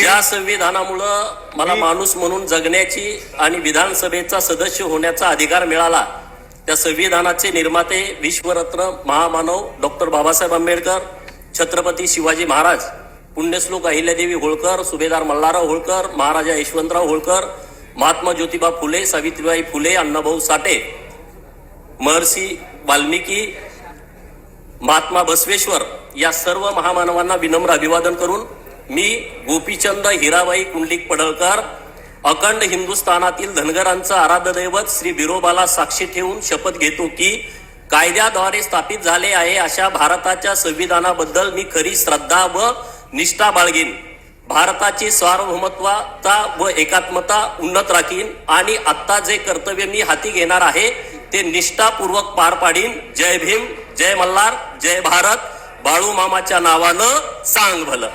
ज्या संविधानामुळं मला माणूस म्हणून जगण्याची आणि विधानसभेचा सदस्य होण्याचा अधिकार मिळाला त्या संविधानाचे निर्माते विश्वरत्न महामानव डॉक्टर बाबासाहेब आंबेडकर छत्रपती शिवाजी महाराज पुण्यश्लोक अहिल्यादेवी होळकर सुभेदार मल्हारराव होळकर महाराजा यशवंतराव होळकर महात्मा ज्योतिबा फुले सावित्रीबाई फुले अण्णाभाऊ साठे महर्षी वाल्मिकी महात्मा बसवेश्वर या सर्व महामानवांना विनम्र अभिवादन करून मी गोपीचंद हिराबाई कुंडलिक पडळकर अखंड हिंदुस्थानातील धनगरांचं आराध्य दैवत श्री बिरोबाला साक्षी ठेवून शपथ घेतो की कायद्याद्वारे स्थापित झाले आहे अशा भारताच्या संविधानाबद्दल मी खरी श्रद्धा व निष्ठा बाळगीन. भारताची सार्वभौमत्वता व एकात्मता उन्नत राखीन आणि आत्ता जे कर्तव्य मी हाती घेणार आहे ते निष्ठापूर्वक पार पाडीन. जय भीम जय मल्हार जय भारत. बाळू मामाच्या नावानं सांग भलं.